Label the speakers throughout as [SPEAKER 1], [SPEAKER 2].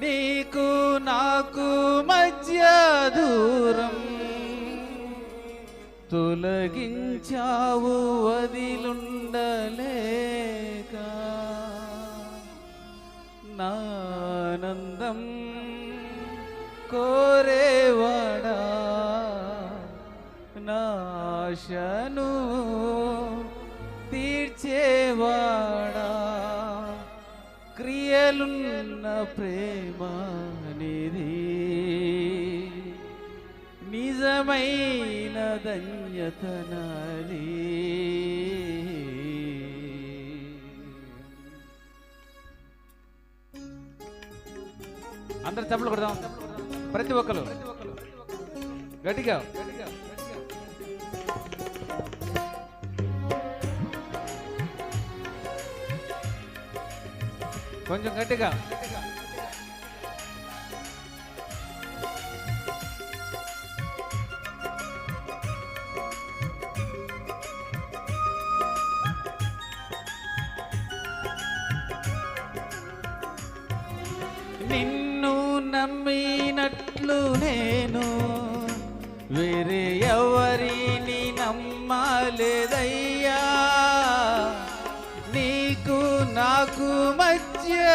[SPEAKER 1] నీకు నాకు మధ్య దూరం. తొలగించావు వదిలుండలేక. నానందం కోరేవాడా? నాశను తీర్చేవాడా? క్రియలున్న ప్రేమ నిధి నిజమైన ధన్యతనాది అందరు చప్పలు కొడదాం. ప్రతి ఒక్కరు. గట్టిగా. కొంచెం గట్టిగా. నిన్ను నమ్మినట్లు నేను వేరే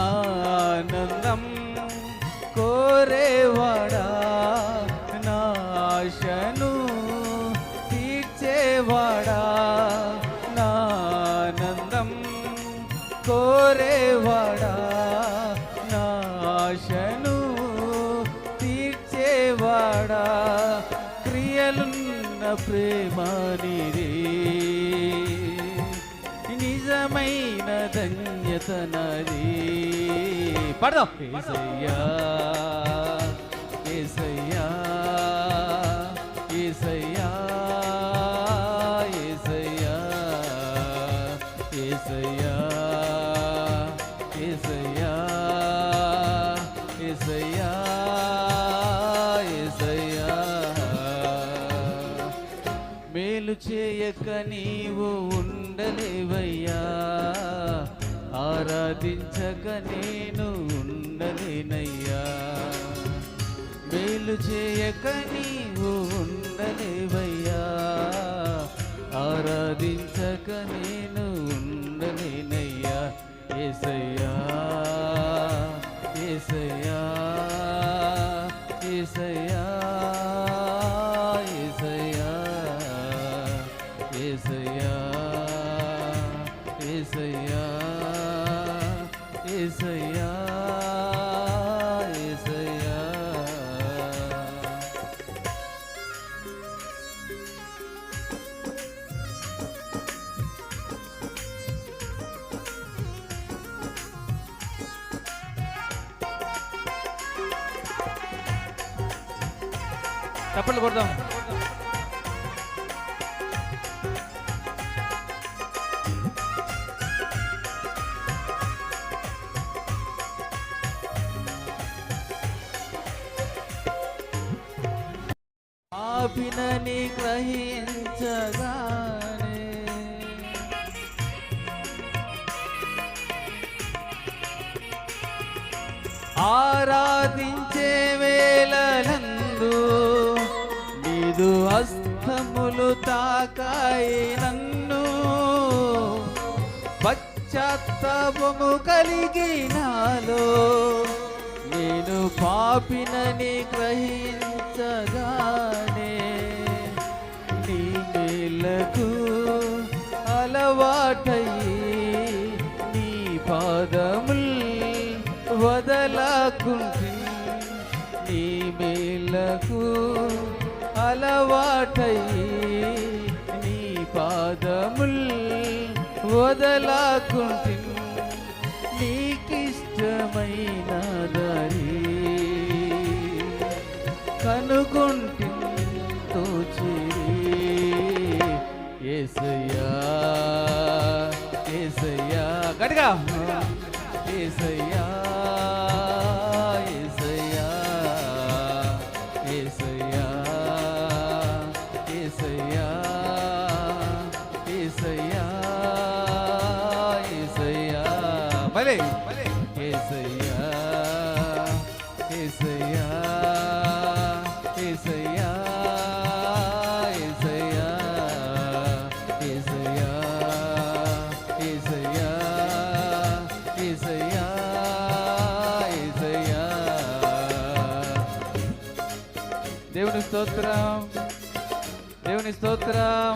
[SPEAKER 1] నానందం కోరేవాడా? నాశను తీర్చేవాడా? నానందం కోరేవాడా? నాశను తీర్చేవాడా? క్రియలున్న ప్రేమ నిరే నిజమైన ధన్యత నది పడదాం. ఏసయ్యా ఏసయ్యా ఏసయ్యా ఏసయ్యా ఏసయ్యా ఏసయ్యా ఏసయ్యా ఏసయ్యా. మేలు చేయక నీవు ఉండలేవ సాధించక నేను ఉండలేనయ్యా. మేలు చేయక నీవు ఉండలేవ? ఏసయ్యా ఏసయ్యా. చప్పట్లు కొడదాం. పాపినని గ్రహించగానే. ఆరాధించే వేళలందు నీదు హస్తములు తాకాయి నన్ను పశ్చాత్తాపము కలిగినాలో నేను పాపినని గ్రహించగానే నీ మేలకు అలవాటయి నీ పాదముల్ వదలకుంటి నీ మేలకు అలవాటయి నీ పాదముల్ వదలాకుంటి నీకిష్టమైనదా కనుగొంటి తోచిరి ఏసయ్యా ఏసయ్యా గట్టిగా ఏసయ్యా ఏసయ్యా ఏసయ్యా స్తోత్రం. దేవుని స్తోత్రం.